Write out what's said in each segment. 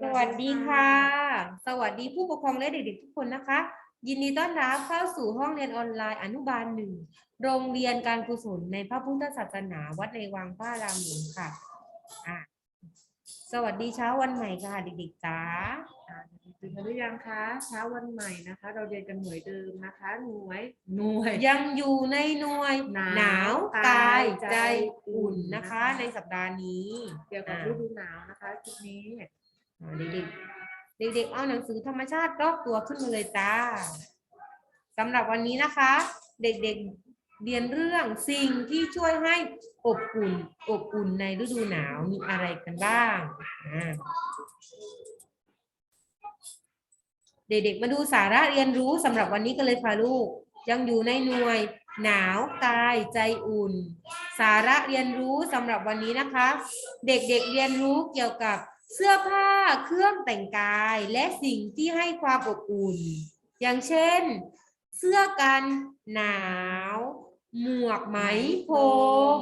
สวัสดีค่ะ สวัสดีผู้ปกครองและเด็กๆทุกคนนะคะ ยินดีต้อนรับเข้าสู่ห้องเรียนออนไลน์อนุบาลหนึ่งโรงเรียนการกุศลในพระพุทธศาสนาวัดในวังพระรามหลวงค่ะอะ สวัสดีเช้าวันใหม่ค่ะเด็กๆจ้าอ่าตื่นกันหรือยังคะเช้าวันใหม่นะคะ เราเรียนกันหน่วยเดิมนะคะ หน่วยหน่วย ยังอยู่ในหน่วยหนาวหนาวกายใจใจอุ่นนะคะนะคะ ในสัปดาห์นี้เกี่ยวกับอะฤดูหนาวนะคะคลิปนี้ อ่าเด็กๆ เด็กๆ เอาหนังสือธรรมชาติรอบตัวขึ้นมาเลยจ้าสำหรับวันนี้นะคะ เด็กๆเรียนเรื่องสิ่งที่ช่วยให้อบอุ่น อบอุ่นในฤดูหนาวมีอะไรกันบ้าง เด็กๆ มาดูสาระเรียนรู้สำหรับวันนี้กันเลยค่ะลูก ยังอยู่ในหน่วยหนาวกายใจอุ่น สาระเรียนรู้สำหรับวันนี้นะคะ เด็กๆเรียนรู้เกี่ยวกับ เสื้อผ้าเครื่องแต่งกายและสิ่งที่ให้ความอบอุ่น อย่างเช่น เสื้อกันหนาว หมวกไหมพรม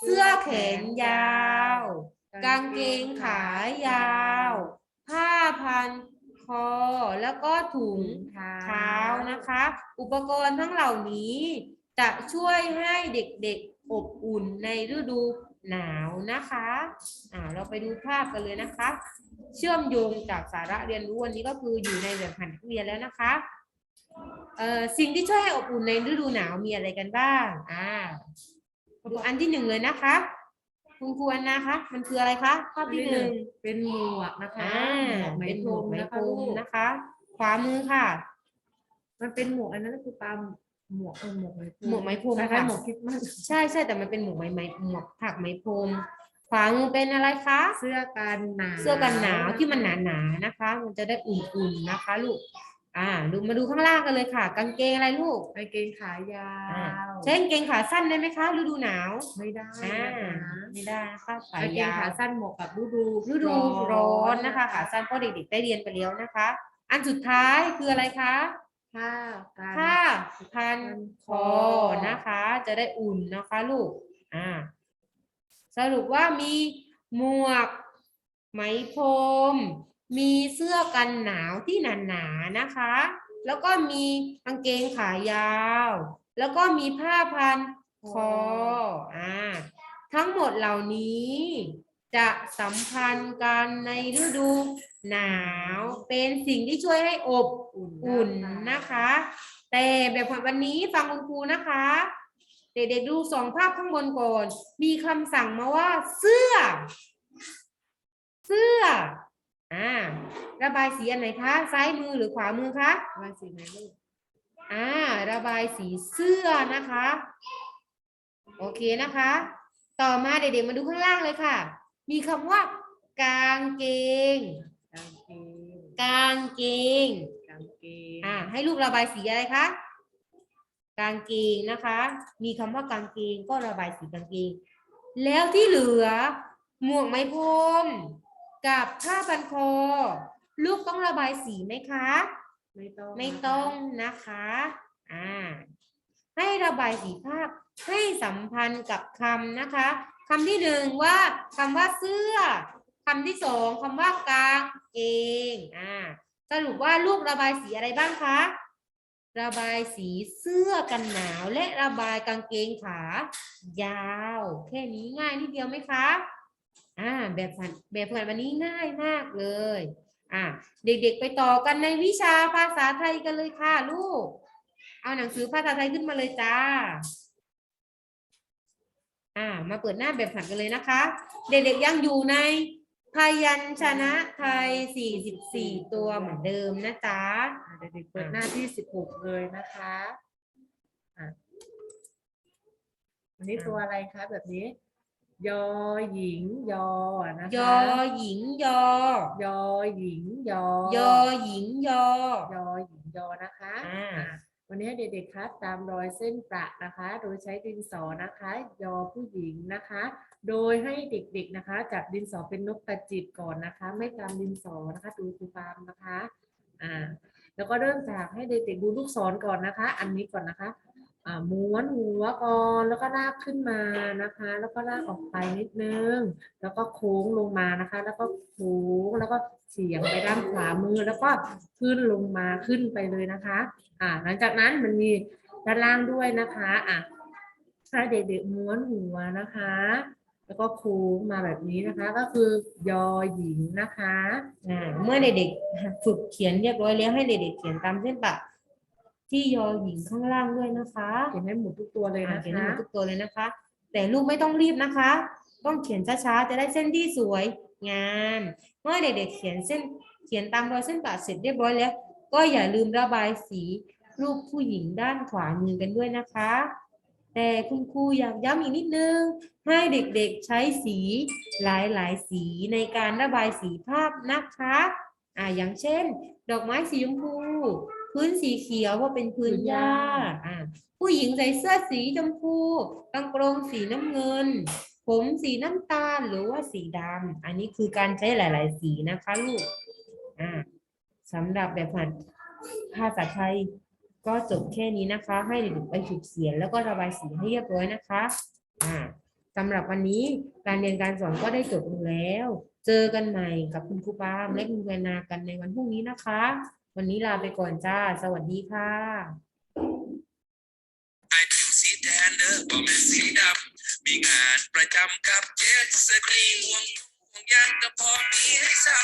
เสื้อแขนยาว กางเกงขายาว ผ้าพันคอ แล้วก็ถุงเท้าทานะคะ อุปกรณ์ทั้งเหล่านี้จะช่วยให้เด็กๆอบอุ่นในฤดู หนาวนะคะอ่าเราไปดูภาพกันเลยนะคะ เชื่อมโยงจากสาระเรียนรู้วันนี้ก็คืออยู่ในแบบผันนักเรียนแล้วนะคะเอ่อสิ่งที่ช่วยให้อบอุ่นในฤดูหนาวมีอะไรกันบ้างอ่าดูอันที่หนึ่งเลยนะคะ คุณครูอันนะคะ มันคืออะไรคะภาพที่หนึ่งเป็นหมวกนะคะอ่าหมวกไหมเป็นพหมรวกมไหมนะพคะรลูมกนะคะขวามือค่ะ มันเป็นหมวกอันนั้นก็คือปลา หมวกเออหมวกไหมพรมหมวกไหมพรมคล้ายค่ะๆหมวกคริดมันใช่ใช่แต่มันเป็นหมวกไหมไหมหมวกถักไหมพรมขวามือเป็นอะไรคะ เสื้อกันหนาวเสื้อกันหนาวที่มันหนาๆนะคะ มันจะได้อุ่นๆนะคะลูก อ่า ดูมาดูข้างล่างกันเลยค่ะ กางเกงอะไรลูก กางเกงขายาอ่า วใช้กางเกงขาสั้นได้ไหมคะฤดูหนาวไม่ได้อ่านะคะไม่ได้นะคะขากางเกงยาวขาสั้นเหมาะกับฤดูฤดูร้อนนะคะขาสั้นเพราะเด็กๆได้เรียนไปแล้วนะคะ อันสุดท้ายคืออะไรคะ ผ้ากันผ้าพันคอนะคะ จะได้อุ่นนะคะลูกอ่าสรุปว่ามีหมวก ไหมพรมมีเสื้อกันหนาวที่หนาๆนะคะ แล้วก็มีกางเกงขายาว แล้วก็มีผ้าพันคออ่าทั้งหมดเหล่านี้ จะสัมพันธ์กันในฤดูหนาว เป็นสิ่งที่ช่วยให้อบอุ่นนะคะ แต่แบบวันนี้ฟังคุณครูนะคะ เด็กๆดูสองภาพข้างบนก่อน มีคำสั่งมาว่า เสื้อ เสื้ออ่าระบายสีอันไหนคะ ซ้ายมือหรือขวามือคะไว้สีไหนลูกอ่า ระบายสีเสื้อนะคะ โอเคนะคะ ต่อมาเด็กๆมาดูข้างล่างเลยค่ะ มีคำว่า กางเกง กางเกงกางเกง กางเกงอ่าให้ลูกระบายสีอะไรคะ กางเกงนะคะ มีคำว่ากางเกงก็ระบายสีกางเกง แล้วที่เหลือ หมวกไหมพรมกับผ้าพันคอ ลูกต้องระบายสีไหมคะ ไม่ต้องไม่ต้องนะคะ อ่า ให้ระบายสีภาพให้สัมพันธ์กับคำนะคะ คำที่หนึ่งว่าคำว่าเสื้อคำที่สองคำว่ากางเกงอ่าสรุปว่าลูกระบายสีอะไรบ้างคะ ระบายสีเสื้อกันหนาวและระบายกางเกงขายาว แค่นี้ง่ายนิดเดียวไหมคะอ่าแบบฝันแบบฝึกหัดวันนี้ง่ายมากเลยอ่าเด็กๆไปต่อกันในวิชาภาษาไทยกันเลยค่ะลูก เอาหนังสือภาษาไทยขึ้นมาเลยจ้า อ่า มาเปิดหน้าแบบผัดกันเลยนะคะ เด็กๆยังอยู่ในพยัญชนะไทย 44 ตัวเหมือนเดิมนะจ๊ะอ่าเด็กๆเปิดหน้าที่สิบหกเลยนะคะอะอันนี้ตัวอะไรคะแบบนี้ ยอหญิงยอนะคะยอหญิงยอ ยอหญิงยอยอหญิงยอ ยอหญิงยอนะคะอ่า อะ วันนี้ให้เด็กๆคัดตามรอยเส้นประนะคะ โดยใช้ดินสอนะคะ ยอผู้หญิงนะคะ โดยให้เด็กๆนะคะ จับดินสอเป็นนกกระจิบก่อนนะคะ ไม่ตามดินสอนะคะดูครูปามนะคะอ่าแล้วก็เริ่มจากให้เด็กๆดูลูกศรก่อนนะคะ อันนี้ก่อนนะคะอ่าม้วนหัวก่อนแล้วก็ลากขึ้นมานะคะ แล้วก็ลากออกไปนิดนึง แล้วก็โค้งลงมานะคะ แล้วก็โค้งแล้วก็ เฉียงไปด้านขวามือแล้วก็ขึ้นลงมาขึ้นไปเลยนะคะ อ่า หลังจากนั้นมันมีด้านล่างด้วยนะคะอะให้เด็กๆม้วนหัวนะคะ แล้วก็โค้งมาแบบนี้นะคะ ก็คือยอหญิงนะคะอ่าเมื่อเด็กๆฝึกเขียนเรียบร้อยแล้วให้เด็กๆเขียนตามเส้นปะที่ยอหญิงข้างล่างด้วยนะคะ เขียนให้หมดทุกตัวเลยอ่านะเขียนให้คะหมดทุกตัวเลยนะคะ แต่ลูกไม่ต้องรีบนะคะ ต้องเขียนช้าๆ จะได้เส้นที่สวยงาม เมื่อเด็กๆเขียนเส้นเขียนตามรอยเส้นปะเสร็จเรียบร้อยแล้ว ก็อย่าลืมระบายสีรูปผู้หญิงด้านขวามือกันด้วยนะคะ แต่คุณครูอยากย้ำอีกนิดนึง ให้เด็กๆใช้สีหลายๆสีในการระบายสีภาพนะคะอ่าอย่างเช่น ดอกไม้สีชมพู พื้นสีเขียวว่าเป็นพื้นหญ้าอ่าผู้หญิงใส่เสื้อสีชมพูกางเกรงสีน้ำเงิน ผมสีน้ำตาลหรือว่าสีดำอันนี้คือการใช้หลาย ๆ สีนะคะลูกอ่าสำหรับแบบผ่านภาษาไทยก็จบแค่นี้นะคะ ให้เด็กๆไปฝึกเขียนแล้วก็ระบายสีให้เรียบร้อยนะคะอ่าสำหรับวันนี้การเรียนการสอนก็ได้จบลงแล้ว เจอกันใหม่กับคุณครูปามและคุณแวนากันในวันพรุ่งนี้นะคะ วันนี้ลาไปก่อนจ้า สวัสดีค่ะไอเป็นสีแทนเด้อบ่แม่นสีดำ มีงานประจำกับเจ็ดสกีห่วงห่วงยางก็พอมีให้เศร้า